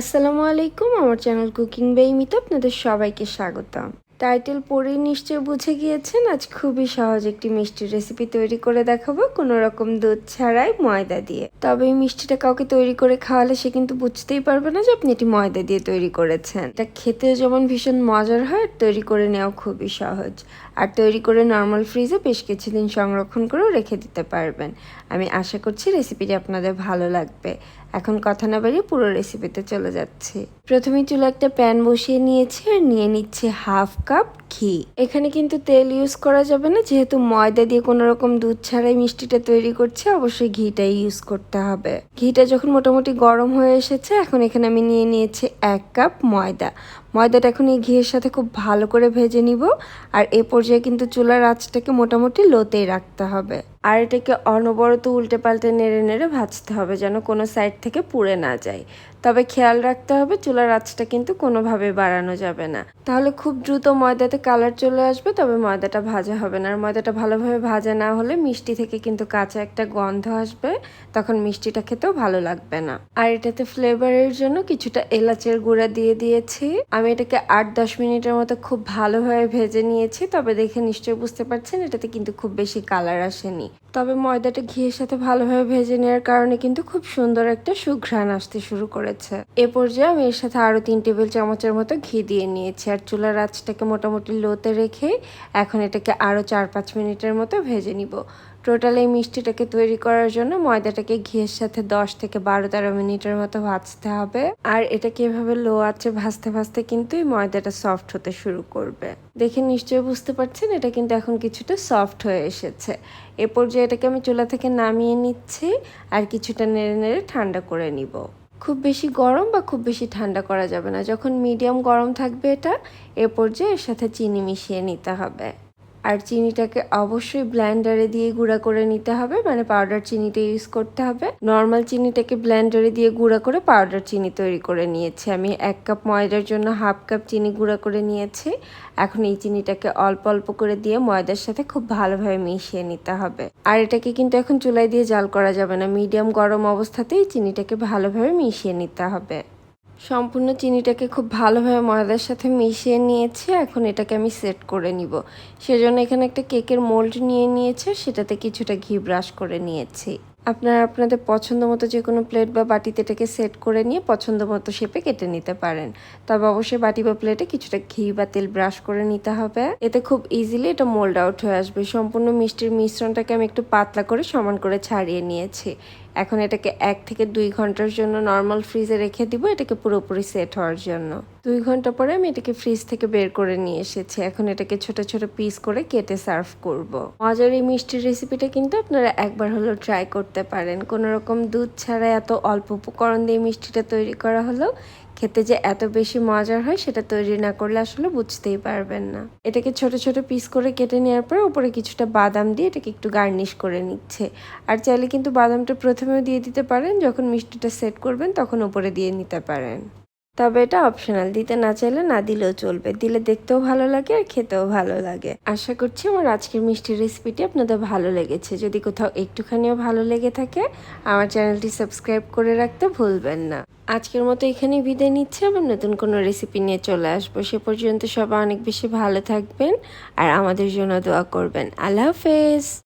আসসালামু আলাইকুম, আমার চ্যানেল কুকিং বেইমিতে আপনাদের সবাইকে স্বাগতম। টাইটেল পড়েই নিশ্চয় বুঝে গিয়েছেন, আজ খুবই সহজ একটি মিষ্টির রেসিপি তৈরি করে দেখাবো, কোনো রকম দুধ ছাড়াই ময়দা দিয়ে। তবে এই মিষ্টিটা কাউকে তৈরি করে খাওয়ালে সে কিন্তু বুঝতেই পারবে না যে আপনি এটি ময়দা দিয়ে তৈরি করেছেন। এটা খেতে যেমন ভীষণ মজার হয় তৈরি করে নেওয়া খুবই সহজ। আর তৈরি করে নর্মাল ফ্রিজে বেশ কিছুদিন সংরক্ষণ করেও রেখে দিতে পারবেন। আমি আশা করছি রেসিপিটি আপনাদের ভালো লাগবে। এখন কথা না বাড়িয়ে পুরো রেসিপিতে চলে যাচ্ছি। প্রথমে চুলে একটা প্যান বসিয়ে নিয়েছি আর নিয়ে নিচ্ছে হাফ কাপ ঘি। এখানে কিন্তু তেল ইউজ করা যাবে না, যেহেতু ময়দা দিয়ে কোনো রকম দুধ ছাড়াই মিষ্টিটা তৈরি করছে, অবশ্যই ঘিটাই ইউজ করতে হবে। ঘিটা যখন মোটামুটি গরম হয়ে এসেছে, এখন এখানে আমি নিয়ে নিয়েছি এক কাপ ময়দা। ময়দাটা এখন এই ঘিয়ের সাথে খুব ভালো করে ভেজে নিব। আর এ পর্যায়ে কিন্তু চুলার আঁচটাকে মোটামুটি লোতেই রাখতে হবে। আর এটাকে অনবরত উল্টে পাল্টে নেড়ে নেড়ে ভাজতে হবে যেন কোনো সাইড থেকে পুড়ে না যায়। তবে খেয়াল রাখতে হবে চুলার আঁচটা কিন্তু কোনোভাবে বাড়ানো যাবে না। তাহলে খুব দ্রুত ময়দাতে কালার চলে আসবে, তবে ময়দাটা ভাজা হবে না। আর ময়দাটা ভালোভাবে ভাজা না হলে মিষ্টি থেকে কিন্তু কাঁচা একটা গন্ধ আসবে, তখন মিষ্টিটা খেতেও ভালো লাগবে না। আর এটাতে ফ্লেভারের জন্য কিছুটা এলাচের গুঁড়া দিয়ে দিয়েছি। আমি এটাকে আট দশ মিনিটের মতো খুব ভালোভাবে ভেজে নিয়েছি, তবে দেখে নিশ্চয়ই বুঝতে পারছেন, এটাতে কিন্তু খুব বেশি কালার আসেনি। তবে ময়দাটা ঘিয়ের সাথে ভালোভাবে ভেজে নেওয়ার কারণে কিন্তু খুব সুন্দর একটা সুঘ্রাণ আসতে শুরু করেছে। এ পর্যায়ে আমি এর সাথে আরও তিন টেবিল চামচের মতো ঘি দিয়ে নিয়েছি আর চুলার আঁচটাকে মোটামুটি লোতে রেখে এখন এটাকে আরও চার পাঁচ মিনিটের মতো ভেজে নিব। টোটাল এই মিষ্টিটাকে তৈরি করার জন্য ময়দাটাকে ঘিয়ের সাথে দশ থেকে বারো, তেরো মিনিটের মতো ভাজতে হবে। আর এটাকে এভাবে লো আছে ভাজতে ভাজতে কিন্তু এই ময়দাটা সফট হতে শুরু করবে। দেখে নিশ্চয়ই বুঝতে পারছেন, এটা কিন্তু এখন কিছুটা সফট হয়ে এসেছে। এ পর্যায়ে এটাকে আমি চুলা থেকে নামিয়ে নিচ্ছি আর কিছুটা নেড়ে নেড়ে ঠান্ডা করে নিব। খুব বেশি গরম বা খুব বেশি ঠান্ডা করা যাবে না। যখন মিডিয়াম গরম থাকবে এটা, এ পর্যায়ে এর সাথে চিনি মিশিয়ে নিতে হবে। আর চিনিটাকে অবশ্যই ব্লেন্ডারে দিয়ে গুঁড়া করে নিতে হবে মানে পাউডার চিনিটা ইউজ করতে হবে। নর্মাল চিনিটাকে ব্লেন্ডারে দিয়ে গুঁড়া করে পাউডার চিনি তৈরি করে নিয়েছি। আমি এক কাপ ময়দার জন্য হাফ কাপ চিনি গুঁড়া করে নিয়েছি। এখন এই চিনিটাকে অল্প অল্প করে দিয়ে ময়দার সাথে খুব ভালোভাবে মিশিয়ে নিতে হবে। আর এটাকে কিন্তু এখন চুলায় দিয়ে জাল করা যাবে না। মিডিয়াম গরম অবস্থাতেই চিনিটাকে ভালোভাবে মিশিয়ে নিতে হবে। সম্পূর্ণ চিনিটাকে খুব ভালোভাবে ময়দার সাথে মিশিয়ে নিয়েছি, এখন এটাকে আমি সেট করে নিব। সেজন্য এখানে একটা কেকের মোল্ড নিয়ে নিয়েছে, সেটাতে কিছুটা ঘি ব্রাশ করে নিয়েছি। আপনারা আপনাদের পছন্দ মতো যে কোনো প্লেট বা বাটিতে এটাকে সেট করে নিয়ে পছন্দ মতো শেপে কেটে নিতে পারেন। তবে অবশ্যই বাটি বা প্লেটে কিছুটা ঘি বা তেল ব্রাশ করে নিতে হবে। এতে খুব ইজিলি এটা মোল্ড আউট হয়ে আসবে। সম্পূর্ণ মিষ্টির মিশ্রণটাকে আমি একটু পাতলা করে সমান করে ছাড়িয়ে নিয়েছি। এখন এটাকে এক থেকে দুই ঘণ্টার জন্য নর্মাল ফ্রিজে রেখে দিব, এটাকে পুরোপুরি সেট হওয়ার জন্য। দুই ঘণ্টা পরে আমি এটাকে ফ্রিজ থেকে বের করে নিয়ে এসেছি। এখন এটাকে ছোট ছোট পিস করে কেটে সার্ভ করব। মজার এই মিষ্টির রেসিপিটা কিন্তু আপনারা একবার হলেও ট্রাই করতে পারেন। কোনো রকম দুধ ছাড়া এত অল্প উপকরণ দিয়ে মিষ্টিটা তৈরি করা হলো, খেতে যে এত বেশি মজার হয় সেটা তৈরি না করলে আসলে বুঝতেই পারবেন না। এটাকে ছোট ছোট পিস করে কেটে নেওয়ার পর উপরে কিছুটা বাদাম দিয়ে এটাকে একটু গার্নিশ করে নিচ্ছে। আর চাইলে কিন্তু বাদামটা প্রথমেও দিয়ে দিতে পারেন, যখন মিষ্টিটা সেট করবেন তখন উপরে দিয়ে নিতে পারেন। তবে এটা অপশনাল দিতে না চাইলে না দিলেও চলবে। দিলে দেখতেও ভালো লাগে আর খেতেও ভালো লাগে। আশা করছি আমার আজকের মিষ্টির রেসিপিটি আপনাদের ভালো লেগেছে। যদি কোথাও একটুখানিও ভালো লেগে থাকে, আমার চ্যানেলটি সাবস্ক্রাইব করে রাখতে ভুলবেন না। আজকের মতো এখানেই বিদায় নিচ্ছে। আবার নতুন কোনো রেসিপি নিয়ে চলে আসব। সে পর্যন্ত সবাই অনেক বেশি ভালো থাকবেন আর আমাদের জন্য দোয়া করবেন। আল্লাহ হাফেজ!